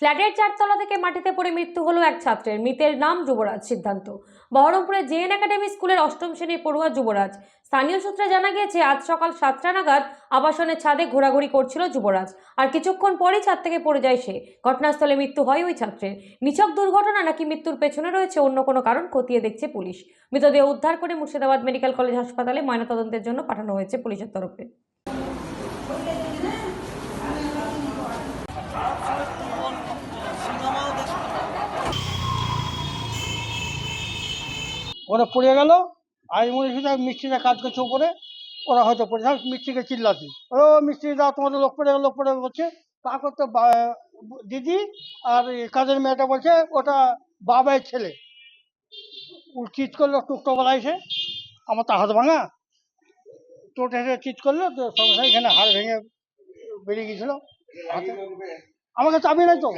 ফ্ল্যাটের চারতলা থেকে মাটিতে পড়ে মৃত্যু হলো এক ছাত্রের। মৃতের নাম যুবরাজ সিদ্ধান্ত। বহরমপুরের জেএন একাডেমি স্কুলের অষ্টম শ্রেণির পড়ুয়া যুবরাজ। স্থানীয় সূত্রে জানা গিয়েছে, আজ সকাল সাতটা নাগাদ আবাসনের ছাদে ঘোরাঘুরি করছিল যুবরাজ। আর কিছুক্ষণ পরেই ছাদ থেকে পড়ে যায় সে। ঘটনাস্থলে মৃত্যু হয় ওই ছাত্রের। নিছক দুর্ঘটনা নাকি মৃত্যুর পেছনে রয়েছে অন্য কোনো কারণ খতিয়ে দেখছে পুলিশ। মৃতদেহ উদ্ধার করে মুর্শিদাবাদ মেডিকেল কলেজ হাসপাতালে ময়নাতদন্তের জন্য পাঠানো হয়েছে পুলিশের তরফে। ওরা পড়ে গেল আমি মনে হচ্ছে মিস্ত্রিরা কাজ করছে উপরে ওরা হয়তো পড়ে যাবে মিস্ত্রিকে চিল্লাছি ও মিস্ত্রি দা তোমাদের লোক পড়ে গেল লোক পড়ে করছে তারপর তো দিদি আর কাজের মেয়েটা বলছে ওটা বাবাই ছেলে। ও চিট করল টুকটো বলাইছে আমার তো হাত ভাঙা। টোট হেসে চিট করল তো সঙ্গে এখানে হাড় ভেঙে বেরিয়ে গেছিল। আমাকে চাবি নাই তো?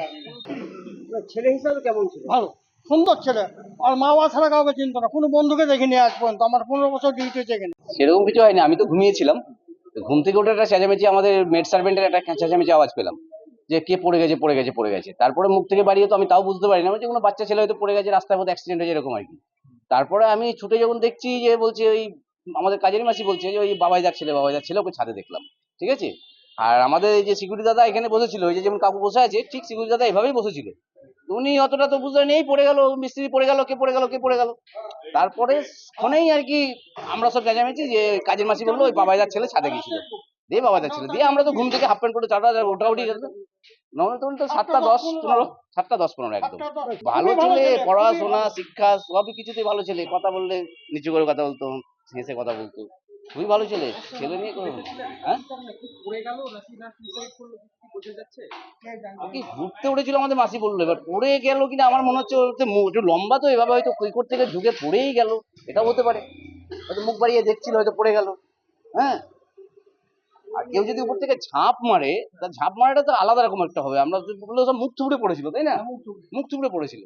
ছেলে হিসাবে কেমন ছিল? ভালো। সুন্দর ছেলে। আর মা বাবা ছাড়া কাউকে চিনতো না। কোনো বন্ধুকে দেখিনি আজ পর্যন্ত। আমার পনেরো বছর ডিউটি এখানে সেরকম কিছু হয়নি। আমি তো ঘুমিয়েছিলাম। ঘুম থেকে উঠে একটা চেঁচামেচি আমাদের মেড সার্ভেন্টের একটা চেঁচামেচি আওয়াজ পেলাম। যে কে পড়ে গেছে পড়ে গেছে পড়ে গেছে। তারপরে মুখ থেকে বাড়িয়ে তো আমি তাও বুঝতে পারি না। যে কোনো বাচ্চা ছেলে হয়তো পড়ে গেছে, রাস্তার মধ্যে অ্যাক্সিডেন্ট হয়েছে, এরকম আর কি। তারপরে আমি ছুটে যখন দেখছি যে বলছে ওই আমাদের কাজের মাসি বলছে যে ওই বাবাই যার ছেলে, বাবাই যার ছেলে, ওকে ছাদে দেখলাম। ঠিক আছে? আর আমাদের এই যে সিকিউরিটি দাদা এখানে বসেছিল, ওই যে যেমন কাকু বসে আছে, ঠিক সিকিউরিটি দাদা এভাবেই বসেছিল। উনি অতটা তো বুঝতে নেই পড়ে গেল মিস্ত্রি পড়ে গেল কে পড়ে গেল কে পড়ে গেল। তারপরে ক্ষণেই আর কি আমরা সব চেঁচামেচি যে কাজের মাসি বলল ওই বাবাইদার ছেলে ছাদে গেছিল। দিয়ে বাবাইদার ছেলে দিয়ে আমরা তো ঘুম থেকে হাফ প্যান্ট করে চাটা ওটা উঠি গেল নয় তখন তো সাতটা দশ পনেরো। সাতটা দশ পনেরো একদম। ভালো ছেলে। পড়াশোনা শিক্ষা সবই কিছুতেই ভালো ছেলে। কথা বললে নিচু করে কথা বলতো হেসে কথা বলতো। খুবই ভালো ছেলে ছেলে নিয়ে কোনো হ্যাঁ? কি ঘুরতে উঠেছিল আমাদের মাসি বলল, এবার পড়ে গেল কিনা আমার মনে হচ্ছে একটু লম্বা তো এভাবে হয়তো কৈকোট থেকে ঢুকে পড়েই গেল, এটাও হতে পারে। হয়তো মুখ বাড়িয়ে দেখছিল, হয়তো পড়ে গেল। হ্যাঁ? আর কেউ যদি উপর থেকে ঝাঁপ মারে, তা ঝাঁপ মারাটা তো আলাদা রকম একটা হবে। আমরা বলল সব মুখ থুবড়ে পড়েছিল, তাই না? মুখ থুবড়ে পড়েছিল।